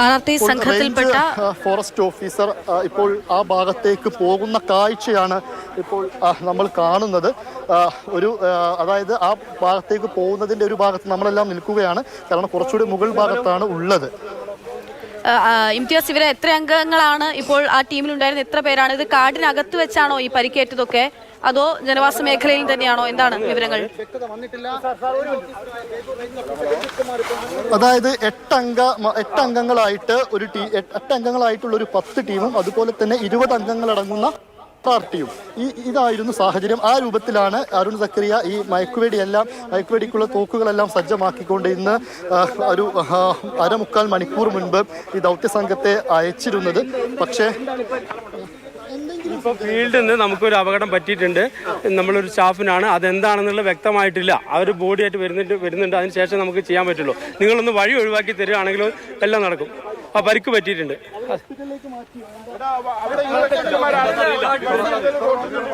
R T സംഘത്തിൽപ്പെട്ട forest officer ഇപ്പോൾ ആ ഭാഗത്തേക്ക് പോകുന്ന കാഴ്ചയാണ് ഇപ്പോൾ നമ്മൾ കാണുന്നത്. ഒരു അതായത് ആ ഭാഗത്തേക്ക് പോകുന്നതിന്റെ ഒരു ഭാഗത്ത് നമ്മളെല്ലാം നിൽക്കുകയാണ്. കാരണം കുറച്ചുകൂടി മുകൾ ഭാഗത്താണ് ഉള്ളത്. ഇംതിയാസ് ഇവരെ എത്ര അംഗങ്ങളാണ് ഇപ്പോൾ ആ ടീമിലുണ്ടായിരുന്ന എത്ര പേരാണ്? ഇത് കാടിനകത്ത് വെച്ചാണോ ഈ പരിക്കേറ്റതൊക്കെ? അതോ ജനവാസ മേഖലയിൽ തന്നെയാണോ? എന്താണ് വിവരങ്ങൾ? അതായത് എട്ടംഗ എട്ടംഗങ്ങളായിട്ട് ഒരു ടീ എട്ട് എട്ട് ഒരു പത്ത് ടീമും അതുപോലെ തന്നെ ഇരുപത് അംഗങ്ങളടങ്ങുന്ന പാർട്ടിയും. ഈ ഇതായിരുന്നു സാഹചര്യം. ആ രൂപത്തിലാണ് അരുൺ സക്രിയ ഈ മയക്കുവേടിയെല്ലാം മയക്കുവേടിക്കുള്ള തോക്കുകളെല്ലാം സജ്ജമാക്കിക്കൊണ്ട് ഇന്ന് ഒരു അരമുക്കാൽ മണിക്കൂർ മുൻപ് ഈ ദൗത്യ സംഘത്തെ അയച്ചിരുന്നത്. പക്ഷേ ഇപ്പോൾ ഫീൽഡിൽ നിന്ന് നമുക്കൊരു അപകടം പറ്റിയിട്ടുണ്ട്. നമ്മളൊരു സ്റ്റാഫിനാണ്. അതെന്താണെന്നുള്ളത് വ്യക്തമായിട്ടില്ല. അവർ ബോഡിയായിട്ട് വരുന്നുണ്ട് വരുന്നുണ്ട്. അതിന് ശേഷം നമുക്ക് ചെയ്യാൻ പറ്റുള്ളൂ. നിങ്ങളൊന്ന് വഴി ഒഴിവാക്കി തരികയാണെങ്കിൽ എല്ലാം നടക്കും. ആ പരിക്ക് പറ്റിയിട്ടുണ്ട്.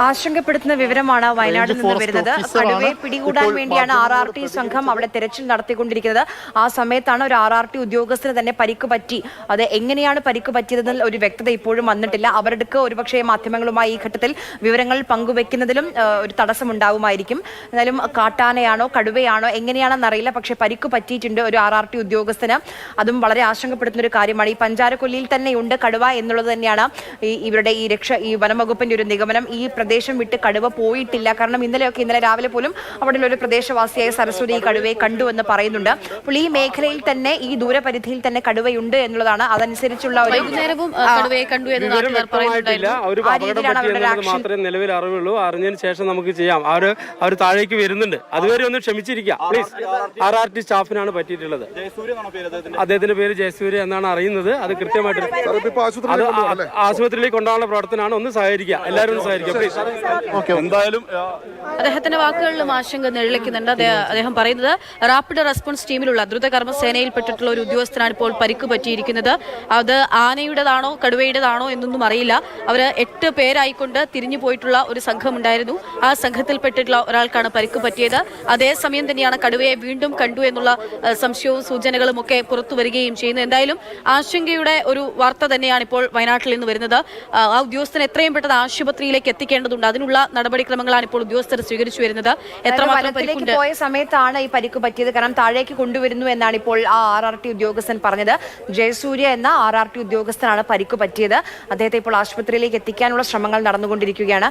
ആശങ്കപ്പെടുത്തുന്ന വിവരമാണ് വയനാട്ടിൽ നിന്ന് വരുന്നത്. കടുവയെ പിടികൂടാൻ വേണ്ടിയാണ് ആർ ആർ ടി സംഘം അവിടെ തെരച്ചിൽ നടത്തിക്കൊണ്ടിരിക്കുന്നത്. ആ സമയത്താണ് ഒരു ആർ ആർ ടി ഉദ്യോഗസ്ഥന് തന്നെ പരിക്ക് പറ്റി. അത് എങ്ങനെയാണ് പരിക്ക് പറ്റിയതെന്ന് ഒരു വ്യക്തത ഇപ്പോഴും വന്നിട്ടില്ല. അവരുടെ ഒരുപക്ഷെ മാധ്യമങ്ങളുമായി ഈ ഘട്ടത്തിൽ വിവരങ്ങൾ പങ്കുവെക്കുന്നതിലും ഒരു തടസ്സമുണ്ടാവുമായിരിക്കും. എന്നാലും കാട്ടാനയാണോ കടുവയാണോ എങ്ങനെയാണെന്നറിയില്ല. പക്ഷേ പരിക്ക് പറ്റിയിട്ടുണ്ട് ഒരു ആർ ആർ ടി ഉദ്യോഗസ്ഥന്. അതും വളരെ ആശങ്കപ്പെടുത്തുന്ന ഒരു കാര്യമാണ്. ഈ പഞ്ചാരക്കൊല്ലിയിൽ തന്നെയുണ്ട് കടുവ എന്നുള്ളത് തന്നെയാണ് ഈ ഇവരുടെ ഈ രക്ഷ ഈ വനംവകുപ്പിന്റെ ഒരു നിഗമനം. ഈ പ്രദേശം വിട്ട് കടുവ പോയിട്ടില്ല. കാരണം ഇന്നലെയൊക്കെ ഇന്നലെ രാവിലെ പോലും അവിടെ ഒരു പ്രദേശവാസിയായ സരസ്വതി ഈ കടുവയെ കണ്ടു എന്ന് പറയുന്നുണ്ട്. അപ്പോൾ ഈ മേഖലയിൽ തന്നെ ഈ ദൂരപരിധിയിൽ തന്നെ കടുവയുണ്ട് എന്നുള്ളതാണ്. അതനുസരിച്ചുള്ള ഒരു. മാത്രമേ നിലവിൽ അറിവുള്ളൂ. അറിഞ്ഞതിന് ശേഷം നമുക്ക് ചെയ്യാം. അവർ അവർ താഴേക്ക് വരുന്നുണ്ട്. അതുവരെ ഒന്ന് ക്ഷമിച്ചിരിക്കുക പ്ലീസ് ആർ ആർ ടി സ്റ്റാഫിനാണ് പറ്റിയിട്ടുള്ളത്. അദ്ദേഹത്തിന്റെ പേര് ജയസൂര്യ എന്നാണ് അറിയുന്നത് അത് കൃത്യമായിട്ട് അത് ആശുപത്രിയിലേക്ക് കൊണ്ടുപോകാനുള്ള പ്രവർത്തനമാണ് ഒന്ന് സഹകരിക്കുക. എല്ലാവരും ഒന്ന് സഹകരിക്കുക. എന്തായാലും അദ്ദേഹത്തിന്റെ വാക്കുകളിലും ആശങ്ക നിഴലിക്കുന്നുണ്ട്. അദ്ദേഹം പറയുന്നത് റാപ്പിഡ് റെസ്പോൺസ് ടീമിലുള്ള ദ്രുത സേനയിൽപ്പെട്ടിട്ടുള്ള ഒരു ഉദ്യോഗസ്ഥനാണ് ഇപ്പോൾ പരിക്ക് പറ്റിയിരിക്കുന്നത്. അത് ആനയുടേതാണോ കടുവയുടേതാണോ എന്നൊന്നും അറിയില്ല. അവർ എട്ട് പേരായിക്കൊണ്ട് തിരിഞ്ഞു പോയിട്ടുള്ള ഒരു സംഘം ഉണ്ടായിരുന്നു. ആ സംഘത്തിൽപ്പെട്ടിട്ടുള്ള ഒരാൾക്കാണ് പരിക്ക് പറ്റിയത്. അതേസമയം തന്നെയാണ് കടുവയെ വീണ്ടും കണ്ടു എന്നുള്ള സംശയവും സൂചനകളും ഒക്കെ പുറത്തു വരികയും ചെയ്യുന്നത്. എന്തായാലും ആശങ്കയുടെ ഒരു വാർത്ത തന്നെയാണ് ഇപ്പോൾ വയനാട്ടിൽ നിന്ന് വരുന്നത്. ആ ഉദ്യോഗസ്ഥൻ എത്രയും പെട്ടെന്ന് ആശുപത്രിയിലേക്ക് എത്തിക്കേണ്ടതുണ്ട്. അതിനുള്ള നടപടിക്രമങ്ങളാണ് ഇപ്പോൾ ഉദ്യോഗസ്ഥർ സ്വീകരിച്ചു വരുന്നത്. എത്രമാത്രം പോയ സമയത്താണ് ഈ പരിക്ക് പറ്റിയത്. കാരണം താഴേക്ക് കൊണ്ടുവരുന്നു എന്നാണ് ഇപ്പോൾ ആ ആർ ആർ ടി ഉദ്യോഗസ്ഥൻ പറഞ്ഞത്. ജയസൂര്യ എന്ന ആർ ആർ ടി ഉദ്യോഗസ്ഥനാണ് പരിക്ക് പറ്റിയത്. അദ്ദേഹത്തെ ഇപ്പോൾ ആശുപത്രിയിലേക്ക് എത്തിക്കാനുള്ള ശ്രമങ്ങൾ നടന്നുകൊണ്ടിരിക്കുകയാണ്.